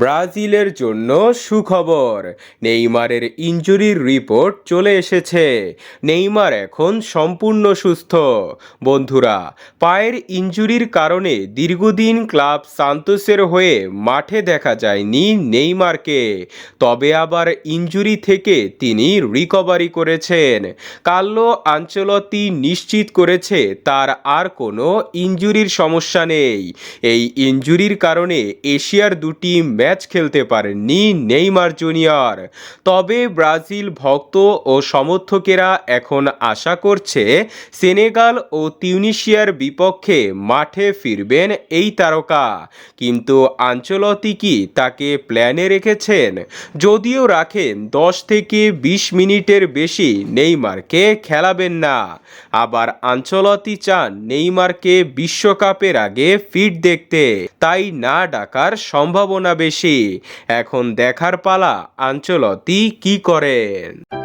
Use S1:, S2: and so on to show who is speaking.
S1: ব্রাজিলের জন্য সুখবর। নেইমারের ইনজুরির রিপোর্ট চলে এসেছে। নেইমার এখন সম্পূর্ণ সুস্থ। বন্ধুরা, পায়ের ইনজুরির কারণে দীর্ঘদিন ক্লাব সান্তোসের হয়ে মাঠে দেখা যায়নি নেইমারকে। তবে আবার ইনজুরি থেকে তিনি রিকভারি করেছেন। কার্লো আঞ্চলতি নিশ্চিত করেছে তার আর কোনো ইনজুরির সমস্যা নেই। এই ইনজুরির কারণে এশিয়ার দুটি ম্যাচ খেলতে পারেননি নেইমার জুনিয়র। তবে ব্রাজিল ভক্ত ও সমর্থকেরা এখন আশা করছে সেনেগাল ও তিউনিশিয়ার বিপক্ষে মাঠে ফিরবেন এই তারকা। কিন্তু আঞ্চলতি কি তাকে প্ল্যানে রেখেছেন? যদিও রাখেন দশ থেকে বিশ মিনিটের বেশি নেইমারকে খেলাবেন না। আবার আঞ্চলতি চান নেইমারকে বিশ্বকাপের আগে ফিট দেখতে। তাই না ডাকার সম্ভাবনা বেশি এখন দেখার পালা আঞ্চলতি কি করেন?